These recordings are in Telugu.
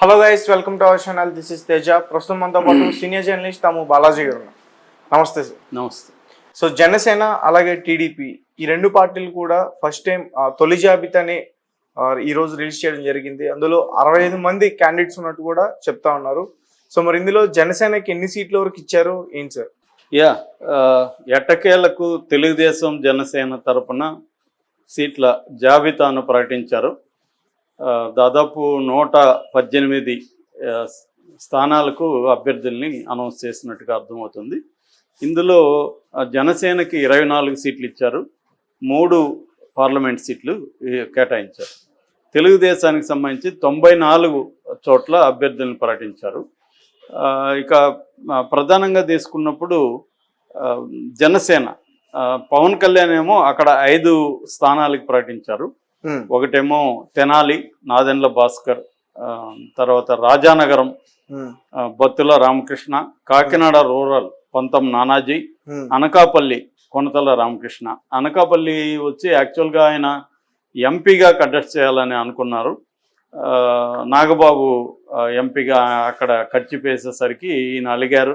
Hello guys welcome to our channel this is Teja ప్రస్తుతం మనతో పాటు సీనియర్ జర్నలిస్ట్ తాము బాలాజీ గారు. నమస్తే సార్. నమస్తే. సో జనసేన అలాగే టీడీపీ ఈ రెండు పార్టీలు కూడా ఫస్ట్ టైం తొలి జాబితాని ఆ, ఈ రోజు రిలీజ్ చేయడం జరిగింది. అందులో అరవై ఐదు మంది క్యాండిడేట్స్ ఉన్నట్టు కూడా చెప్తా ఉన్నారు. సో మరి ఇందులో జనసేనకి ఎన్ని సీట్ల వరకు ఇచ్చారు? ఏంటి సార్? యా ఎట్టకేలకు తెలుగుదేశం జనసేన తరపున సీట్ల జాబితాను ప్రకటించారు. దాదాపు నూట పద్దెనిమిది స్థానాలకు అభ్యర్థుల్ని అనౌన్స్ చేసినట్టుగా అర్థమవుతుంది. ఇందులో జనసేనకి ఇరవై నాలుగు సీట్లు ఇచ్చారు. మూడు పార్లమెంట్ సీట్లు కేటాయించారు. తెలుగుదేశానికి సంబంధించి తొంభై నాలుగు చోట్ల అభ్యర్థులను ప్రకటించారు. ఇక ప్రధానంగా తీసుకున్నప్పుడు జనసేన పవన్ కళ్యాణ్ ఏమో అక్కడ ఐదు స్థానాలకు ప్రకటించారు. ఒకటేమో తెనాలి నాదెండ్ల భాస్కర్ తర్వాత రాజానగరం బత్తుల రామకృష్ణ కాకినాడ రూరల్ పంతం నానాజీ అనకాపల్లి కొనతల రామకృష్ణ. అనకాపల్లి వచ్చి యాక్చువల్గా ఆయన ఎంపీగా కంటెస్ట్ చేయాలని అనుకున్నారు. నాగబాబు ఎంపీగా అక్కడ ఖర్చు వేసేసరికి ఈయన అలిగారు.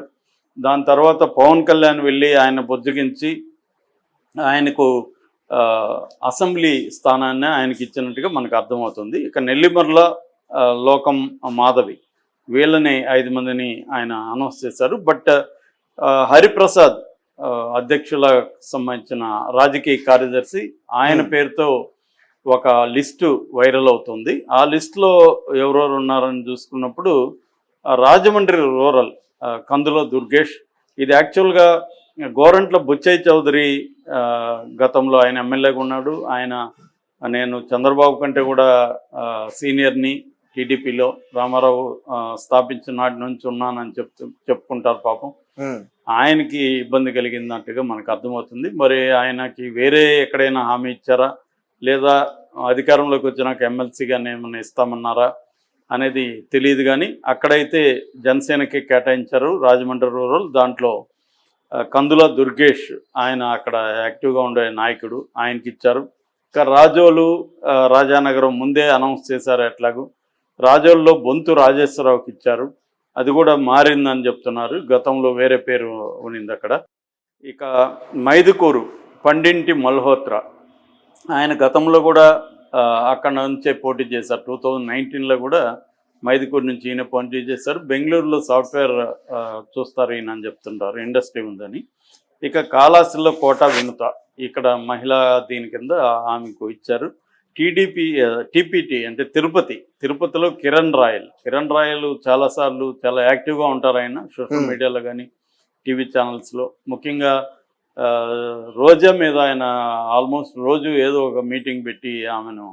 దాని తర్వాత పవన్ కళ్యాణ్ వెళ్ళి ఆయన బుజ్జగించి ఆయనకు అసెంబ్లీ స్థానాన్ని ఆయనకి ఇచ్చినట్టుగా మనకు అర్థమవుతుంది. ఇక నెల్లిమర్ల లోకం మాధవి వీళ్ళని ఐదు మందిని ఆయన అనౌన్స్ చేశారు. బట్ హరిప్రసాద్ ఆ, అధ్యక్షుల సంబంధించిన రాజకీయ కార్యదర్శి ఆయన. పేరుతో ఒక లిస్టు వైరల్ అవుతుంది. ఆ లిస్టులో ఎవరెవరు ఉన్నారని చూసుకున్నప్పుడు రాజమండ్రి రూరల్ కందుల దుర్గేష్. ఇది యాక్చువల్గా గోరంట్ల బుచ్చయ్య చౌదరి గతంలో ఆయన ఎమ్మెల్యేగా ఉన్నాడు. ఆయన నేను చంద్రబాబు కంటే కూడా సీనియర్ని టీడీపీలో రామారావు స్థాపించిన నాటి నుంచి ఉన్నానని చెప్తూ చెప్పుకుంటారు పాపం. ఆయనకి ఇబ్బంది కలిగినట్టుగా మనకు అర్థమవుతుంది. మరి ఆయనకి వేరే ఎక్కడైనా హామీ ఇచ్చారా? లేదా అధికారంలోకి వచ్చినాక ఎమ్మెల్సీగానే ఏమైనా ఇస్తామన్నారా అనేది తెలియదు కానీ అక్కడైతే జనసేనకి కేటాయించారు రాజమండ్రి రూరల్. దాంట్లో కందుల దుర్గేష్ ఆయన అక్కడ యాక్టివ్గా ఉండే నాయకుడు ఆయనకి ఇచ్చారు. ఇంకా రాజోలు రాజానగరం ముందే అనౌన్స్ చేశారు ఎట్లాగూ. రాజోల్లో బొంతు రాజేశ్వరరావుకి ఇచ్చారు. అది కూడా మారిందని చెప్తున్నారు. గతంలో వేరే పేరు ఉన్నింది అక్కడ. ఇక మైదుకూరు పండింటి మల్హోత్రా ఆయన గతంలో కూడా అక్కడ నుంచే పోటీ చేశారు. టూ థౌజండ్ నైన్టీన్లో కూడా మైదుకూరు నుంచి ఈయన పోటీ చేశారు బెంగళూరులో సాఫ్ట్వేర్ చూస్తారు ఈయన అని చెప్తుంటారు. ఇండస్ట్రీ ఉందని. ఇక కాళాస్తిలో కోట వినుత. ఇక్కడ మహిళా దీని కింద ఆమెకు ఇచ్చారు. టీడీపీ టీపీటీ అంటే తిరుపతి. తిరుపతిలో కిరణ్ రాయల్. కిరణ్ రాయల్ చాలాసార్లు చాలా యాక్టివ్గా ఉంటారు ఆయన. Social Hmm. మీడియాలో కానీ టీవీ ఛానల్స్లో. ముఖ్యంగా రోజా మీద ఆయన ఆల్మోస్ట్ రోజు ఏదో ఒక మీటింగ్ పెట్టి ఆమెను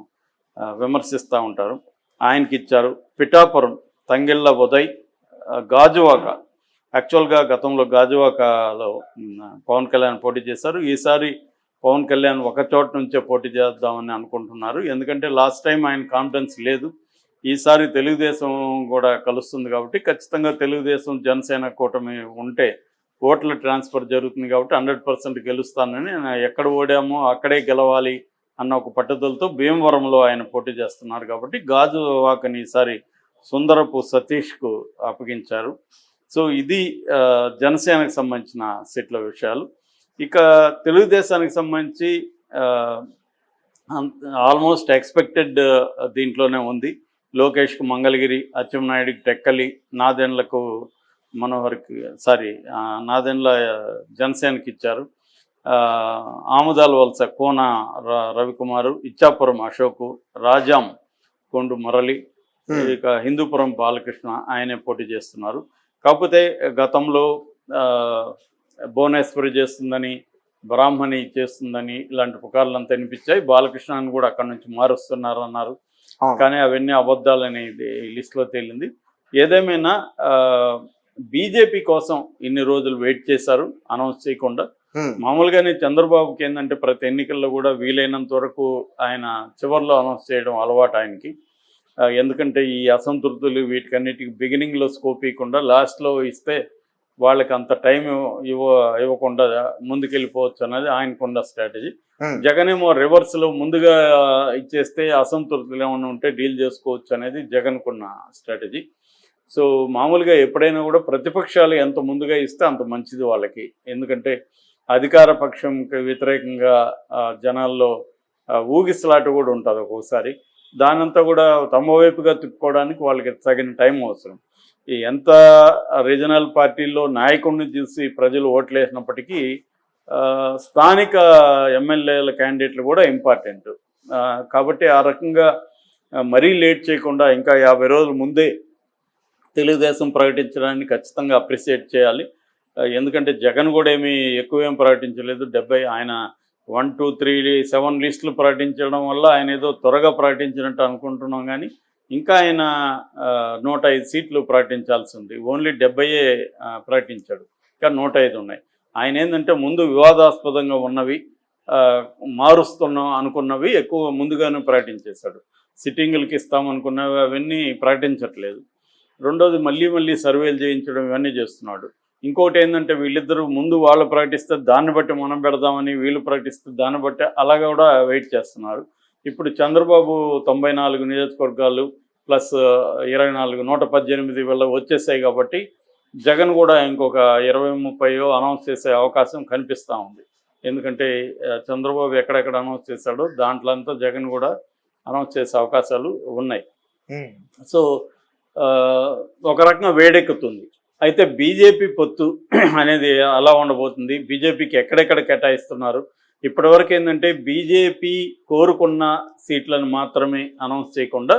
విమర్శిస్తూ ఉంటారు. ఆయనకి ఇచ్చారు. పిఠాపురం తంగిళ్ళ ఉదయ్ గాజువాక. యాక్చువల్గా గతంలో గాజువాకలో పవన్ కళ్యాణ్ పోటీ చేశారు. ఈసారి పవన్ కళ్యాణ్ ఒక చోట నుంచే పోటీ చేద్దామని అనుకుంటున్నారు. ఎందుకంటే లాస్ట్ టైం ఆయన కాన్ఫిడెన్స్ లేదు. ఈసారి తెలుగుదేశం కూడా కలుస్తుంది కాబట్టి ఖచ్చితంగా తెలుగుదేశం జనసేన కూటమి ఉంటే ఓట్ల ట్రాన్స్ఫర్ జరుగుతుంది కాబట్టి హండ్రెడ్ పర్సెంట్ గెలుస్తానని ఎక్కడ ఓడామో అక్కడే గెలవాలి. అన్న ఒక పట్టుదలతో భీమవరంలో ఆయన పోటీ చేస్తున్నారు కాబట్టి గాజు వాకని ఈసారి సుందరపు సతీష్కు అప్పగించారు. సో ఇది జనసేనకు సంబంధించిన సీట్ల విషయాలు. ఇక తెలుగుదేశానికి సంబంధించి ఆల్మోస్ట్ ఎక్స్పెక్టెడ్ దీంట్లోనే ఉంది. లోకేష్కు మంగళగిరి అచ్చెన్నాయుడికి టెక్కలి నాదెండ్లకు మనోహర్కి సారీ నాదెండ్ల జనసేనకి ఇచ్చారు. ఆముదాల వలస కోన రవికుమారు ఇచ్చాపురం అశోకు రాజాం కొండు మురళి ఇక హిందూపురం బాలకృష్ణ ఆయనే పోటీ చేస్తున్నారు. కాకపోతే గతంలో భువనేశ్వరి చేస్తుందని బ్రాహ్మణి చేస్తుందని ఇలాంటి పుకార్లంతా వినిపించాయి బాలకృష్ణని కూడా అక్కడ నుంచి మారుస్తున్నారు అన్నారు. కానీ అవన్నీ అబద్ధాలని లిస్టులో తేలింది. ఏదేమైనా బీజేపీ కోసం ఇన్ని రోజులు వెయిట్ చేశారు అనౌన్స్ చేయకుండా మామూలుగానే చంద్రబాబుకి ఏంటంటే ప్రతి ఎన్నికల్లో కూడా వీలైనంత వరకు ఆయన చివరిలో అనౌన్స్ చేయడం అలవాటు ఆయనకి. ఎందుకంటే ఈ అసంతృప్తులు వీటికన్నిటికి బిగినింగ్లో స్కోప్ ఇవ్వకుండా లాస్ట్లో ఇస్తే వాళ్ళకి అంత టైం ఇవ్వ ఇవ్వకుండా ముందుకెళ్ళిపోవచ్చు అనేది ఆయనకున్న స్ట్రాటజీ. జగన్ ఏమో రివర్స్లో ముందుగా ఇచ్చేస్తే అసంతృప్తులు ఏమైనా ఉంటే డీల్ చేసుకోవచ్చు అనేది జగన్ కున్న స్ట్రాటజీ. సో మామూలుగా ఎప్పుడైనా కూడా ప్రతిపక్షాలు ఎంత ముందుగా ఇస్తే అంత మంచిది వాళ్ళకి. ఎందుకంటే అధికార పక్షంకి వ్యతిరేకంగా జనాల్లో ఊగిసలాట కూడా ఉంటుంది ఒక్కోసారి. దానంతా కూడా తమ వైపుగా తిప్పుకోవడానికి వాళ్ళకి తగిన టైం అవసరం. ఈ ఎంత రీజనల్ పార్టీల్లో నాయకుడిని చూసి ప్రజలు ఓట్లేసినప్పటికీ వేసినప్పటికీ స్థానిక ఎమ్మెల్యేల క్యాండిడేట్లు కూడా ఇంపార్టెంట్. కాబట్టి ఆ రకంగా మరీ లేట్ చేయకుండా ఇంకా యాభై రోజుల ముందే తెలుగుదేశం ప్రకటించడాన్ని ఖచ్చితంగా అప్రిషియేట్ చేయాలి. ఎందుకంటే జగన్ కూడా ఏమీ ఎక్కువేం ప్రకటించలేదు. డెబ్బై ఆయన వన్ టూ త్రీ సెవెన్ లిస్టులు ప్రకటించడం వల్ల ఆయన ఏదో త్వరగా ప్రకటించినట్టు అనుకుంటున్నాం కానీ ఇంకా ఆయన నూట ఐదు సీట్లు ప్రకటించాల్సి ఉంది. ఓన్లీ డెబ్బైయే ప్రకటించాడు. ఇంకా నూట ఐదు ఉన్నాయి. ఆయన ఏంటంటే ముందు వివాదాస్పదంగా ఉన్నవి మారుస్తున్నాం అనుకున్నవి ఎక్కువ ముందుగానే ప్రకటించేశాడు. సిట్టింగులకి ఇస్తామనుకున్నవి అవన్నీ ప్రకటించట్లేదు. రెండోది మళ్ళీ మళ్ళీ సర్వేలు చేయించడం ఇవన్నీ చేస్తున్నాడు. ఇంకోటి ఏంటంటే వీళ్ళిద్దరూ ముందు వాళ్ళు ప్రకటిస్తే దాన్ని బట్టి మనం పెడదామని వీళ్ళు ప్రకటిస్తే దాన్ని బట్టి అలా కూడా వెయిట్ చేస్తున్నారు. ఇప్పుడు చంద్రబాబు తొంభై నాలుగు నియోజకవర్గాలు ప్లస్ ఇరవై నాలుగు నూట పద్దెనిమిది వల్ల వచ్చేసాయి కాబట్టి జగన్ కూడా ఇంకొక ఇరవై ముప్పైయో అనౌన్స్ చేసే అవకాశం కనిపిస్తూ ఉంది. ఎందుకంటే చంద్రబాబు ఎక్కడెక్కడ అనౌన్స్ చేశాడో దాంట్లో అంతా జగన్ కూడా అనౌన్స్ చేసే అవకాశాలు ఉన్నాయి. సో ఒక రకంగా వేడెక్కుతుంది. అయితే బీజేపీ పొత్తు అనేది అలా ఉండబోతుంది. బీజేపీకి ఎక్కడెక్కడ కేటాయిస్తున్నారు? ఇప్పటివరకు ఏంటంటే బీజేపీ కోరుకున్న సీట్లను మాత్రమే అనౌన్స్ చేయకుండా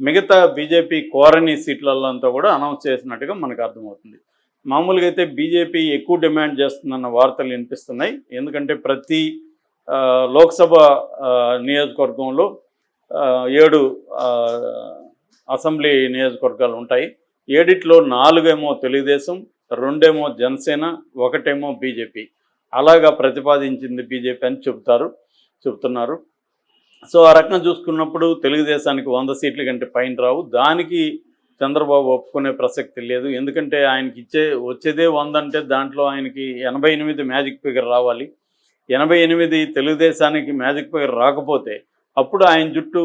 మిగతా బీజేపీ కోరని సీట్లలో అంతా కూడా అనౌన్స్ చేసినట్టుగా మనకు అర్థమవుతుంది. మామూలుగా అయితే బీజేపీ ఎక్కువ డిమాండ్ చేస్తుందన్న వార్తలు వినిపిస్తున్నాయి. ఎందుకంటే ప్రతి లోక్సభ నియోజకవర్గంలో ఏడు అసెంబ్లీ నియోజకవర్గాలు ఉంటాయి. ఏడిట్లో నాలుగేమో తెలుగుదేశం రెండేమో జనసేన ఒకటేమో బీజేపీ. అలాగా ప్రతిపాదించింది బీజేపీ అని చెబుతారు చెబుతున్నారు. సో ఆ రకంగా చూసుకున్నప్పుడు తెలుగుదేశానికి వంద సీట్ల కంటే పైన రావు. దానికి చంద్రబాబు ఒప్పుకునే ప్రసక్తి లేదు. ఎందుకంటే ఆయనకి ఇచ్చే వచ్చేదే వంద అంటే దాంట్లో ఆయనకి ఎనభై ఎనిమిది మ్యాజిక్ ఫిగర్ రావాలి. ఎనభై ఎనిమిది తెలుగుదేశానికి మ్యాజిక్ ఫిగర్ రాకపోతే అప్పుడు ఆయన జుట్టు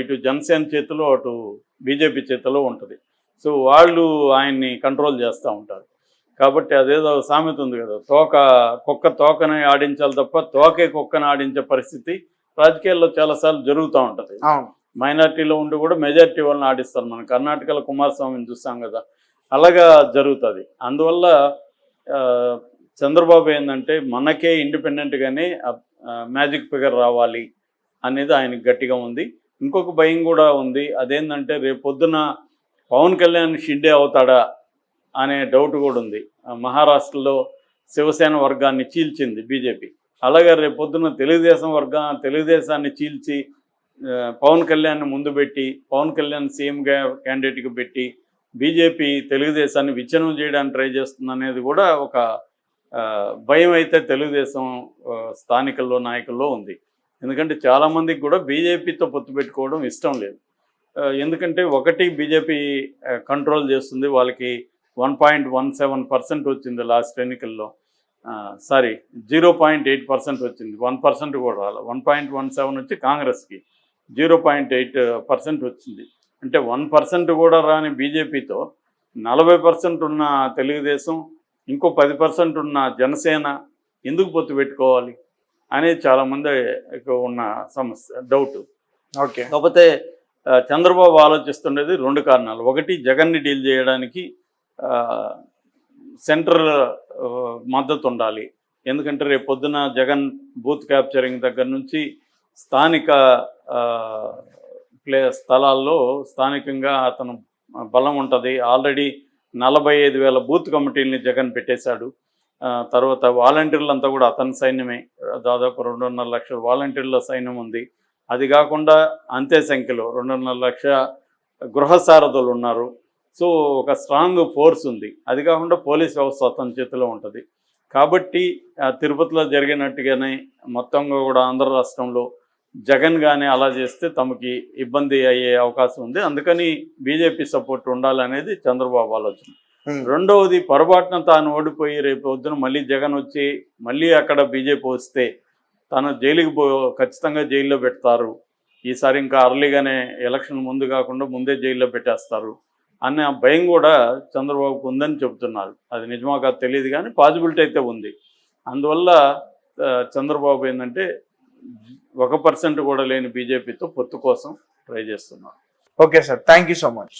ఇటు జనసేన చేతిలో అటు బీజేపీ చేతిలో ఉంటుంది. సో వాళ్ళు ఆయన్ని కంట్రోల్ చేస్తూ ఉంటారు. కాబట్టి అదేదో సామెత ఉంది కదా తోక కుక్క తోకని ఆడించాలి తప్ప తోకే కుక్కని ఆడించే పరిస్థితి రాజకీయాల్లో చాలాసార్లు జరుగుతూ ఉంటుంది. మైనార్టీలో ఉండి కూడా మెజారిటీ వాళ్ళని ఆడిస్తారు మనం. కర్ణాటకలో కుమారస్వామిని చూస్తాం కదా అలాగా జరుగుతుంది. అందువల్ల చంద్రబాబు ఏంటంటే మనకే ఇండిపెండెంట్గానే మ్యాజిక్ ఫిగర్ రావాలి అనేది ఆయనకి గట్టిగా ఉంది. ఇంకొక భయం కూడా ఉంది. అదేంటంటే రేపు పొద్దున పవన్ కళ్యాణ్ షిండే అవుతాడా అనే డౌట్ కూడా ఉంది. మహారాష్ట్రలో శివసేన వర్గాన్ని చీల్చింది బీజేపీ. అలాగే రేపు పొద్దున్న తెలుగుదేశం వర్గా తెలుగుదేశాన్ని చీల్చి పవన్ కళ్యాణ్ ముందు పెట్టి పవన్ కళ్యాణ్ సీఎం క్యాండిడేట్గా పెట్టి బీజేపీ తెలుగుదేశాన్ని విచ్ఛిన్నం చేయడానికి ట్రై చేస్తుంది అనేది కూడా ఒక భయం అయితే తెలుగుదేశం స్థానికల్లో స్థానికుల్లో నాయకుల్లో ఉంది. ఎందుకంటే చాలామందికి కూడా బీజేపీతో పొత్తు పెట్టుకోవడం ఇష్టం లేదు. ఎందుకంటే ఒకటి బీజేపీ కంట్రోల్ చేస్తుంది. వాళ్ళకి one point one seven percent వచ్చింది లాస్ట్ ఎన్నికల్లో. Sorry zero point eight percent వచ్చింది. వన్ పర్సెంట్ కూడా రాలి. వన్ పాయింట్ వన్ సెవెన్ వచ్చి కాంగ్రెస్కి జీరో పాయింట్ ఎయిట్ పర్సెంట్ వచ్చింది. అంటే వన్ పర్సెంట్ కూడా రాని బీజేపీతో నలభై పర్సెంట్ ఉన్న తెలుగుదేశం ఇంకో పది పర్సెంట్ ఉన్న జనసేన ఎందుకు పొత్తు పెట్టుకోవాలి? అనేది చాలామంది ఉన్న సమస్య డౌట్ ఓకే. కాకపోతే చంద్రబాబు ఆలోచిస్తుండేది రెండు కారణాలు. ఒకటి జగన్ని డీల్ చేయడానికి సెంట్రల్ మద్దతు ఉండాలి. ఎందుకంటే రేపు పొద్దున జగన్ బూత్ క్యాప్చరింగ్ దగ్గర నుంచి స్థానిక ప్లే స్థలాల్లో స్థానికంగా అతను బలం ఉంటుంది. ఆల్రెడీ నలభై ఐదు వేల బూత్ కమిటీలని జగన్ పెట్టేశాడు. తర్వాత వాలంటీర్లంతా కూడా అతని సైన్యమే. దాదాపు రెండున్నర లక్షల వాలంటీర్ల సైన్యం ఉంది. అది కాకుండా అంతే సంఖ్యలో రెండున్నర లక్ష గృహ సారథులు ఉన్నారు సో ఒక స్ట్రాంగ్ ఫోర్స్ ఉంది. అది కాకుండా పోలీస్ వ్యవస్థ అతని చేతిలో ఉంటుంది. కాబట్టి తిరుపతిలో జరిగినట్టుగానే మొత్తంగా కూడా ఆంధ్ర రాష్ట్రంలో జగన్ కానీ అలా చేస్తే తమకి ఇబ్బంది అయ్యే అవకాశం ఉంది. అందుకని బీజేపీ సపోర్ట్ ఉండాలనేది చంద్రబాబు ఆలోచన. ఉమ్. రెండవది పొరపాటున తాను ఓడిపోయి రేపు పొద్దున మళ్ళీ జగన్ వచ్చి మళ్ళీ అక్కడ బీజేపీ వస్తే తను జైలుకి పో ఖచ్చితంగా జైల్లో పెడతారు. ఈసారి ఇంకా అర్లీగానే ఎలక్షన్ ముందు కాకుండా ముందే జైల్లో పెట్టేస్తారు అనే భయం కూడా చంద్రబాబుకు ఉందని చెబుతున్నారు. అది నిజమా కాదు తెలియదు కానీ పాసిబిలిటీ అయితే ఉంది. అందువల్ల చంద్రబాబు ఏంటంటే ఒక పర్సెంట్ కూడా లేని బీజేపీతో పొత్తు కోసం ట్రై చేస్తున్నారు. Okay sir thank you so much.